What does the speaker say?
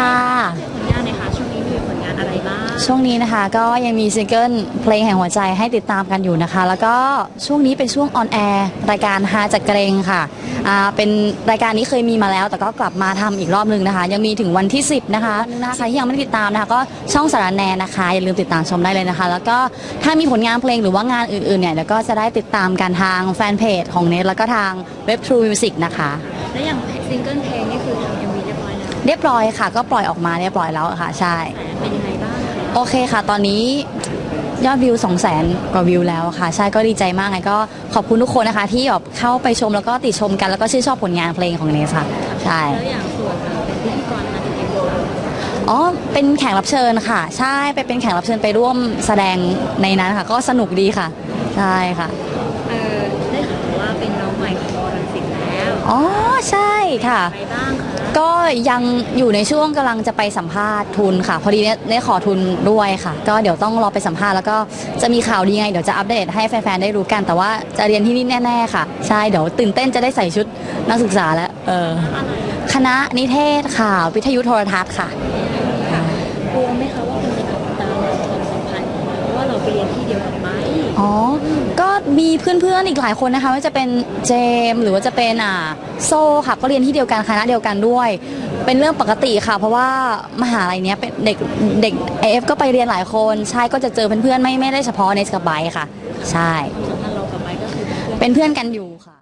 ค่ะผลงานนะคะช่วงนี้มีผลงานอะไรบ้างช่วงนี้นะคะก็ยังมีซิงเกิลเพลงแห่งหัวใจให้ติดตามกันอยู่นะคะ แล้วก็ช่วงนี้เป็นช่วงออนแอร์รายการฮาจากเกรงค่ะอ่าเป็นรายการนี้เคยมีมาแล้ว แต่ก็กลับมาทำอีกรอบหนึงนะคะ ยังมีถึงวันที่ 10 นะคะนะคะใครที่ยังไม่ได้ติดตามนะคะ ก็ช่องสารแนนะคะอย่าลืมติดตามชมได้เลยนะคะ แล้วก็ถ้ามีผลงานเพลงหรือว่างานอื่นๆเนี่ยเดี๋ยวก็จะได้ติดตามกันทางแฟนเพจของเนทแล้วก็ทางเว็บ True Music นะคะ และอย่างซิงเกิลเพลงนี่คือทำเอ็มวีเรียบร้อยแล้วเรียบร้อยค่ะ ก็ปล่อยออกมาเรียบร้อยแล้วค่ะ ใช่แต่เป็นยังไงบ้างคะโอเคค่ะ ตอนนี้ยอดวิว 2 0 0 0 0 0กว่าวิวแล้วค่ะ ใช่ก็ดีใจมากไงก็ขอบคุณทุกคนนะคะ ที่แบบเข้าไปชมแล้วก็ติชมกันแล้วก็ชื่นชอบผลงานเพลงของเนสค่ะ ใช่ แล้วอย่างส่วนอะเป็นพิธีกรมาจากเอ็มวีอ๋อ เป็นแขกรับเชิญค่ะ ใช่ไปเป็นแขกรับเชิญไปร่วมแสดงในนั้นค่ะ ก็สนุกดีค่ะ ใช่ค่ะเออได้ข่าวว่าเป็นน้องใหม่ของวรังสิตแล้ว อ๋อ ใช่ค่ะ ไปบ้างคะ ก็ยังอยู่ในช่วงกำลังจะไปสัมภาษณ์ทุนค่ะ พอดีเนี่ยได้ขอทุนด้วยค่ะ ก็เดี๋ยวต้องรอไปสัมภาษณ์แล้วก็จะมีข่าวดีไง เดี๋ยวจะอัปเดตให้แฟนๆได้รู้กัน แต่ว่าจะเรียนที่นี่แน่ ๆ ค่ะ ใช่เดี๋ยวตื่นเต้นจะได้ใส่ชุดนักศึกษาแล้วเออคณะนิเทศค่ะวิทยุโทรทัศน์ค่ะกลัวไหมคะ อ๋อ ก็มีเพื่อนๆอีกหลายคนนะคะไม่ว่าจะเป็นเจมส์หรือว่าจะเป็นอ่าโซค่ะ ก็เรียนที่เดียวกันคณะเดียวกันด้วย เป็นเรื่องปกติค่ะ เพราะว่ามหาลัยเนี้ยเป็นเด็กเด็กเอฟก็ไปเรียนหลายคน ใช่ก็จะเจอเพื่อนๆไม่ไม่ได้เฉพาะในสกับไบค่ะ ใช่เรากับไบก็คือเป็นเพื่อนกันอยู่ค่ะ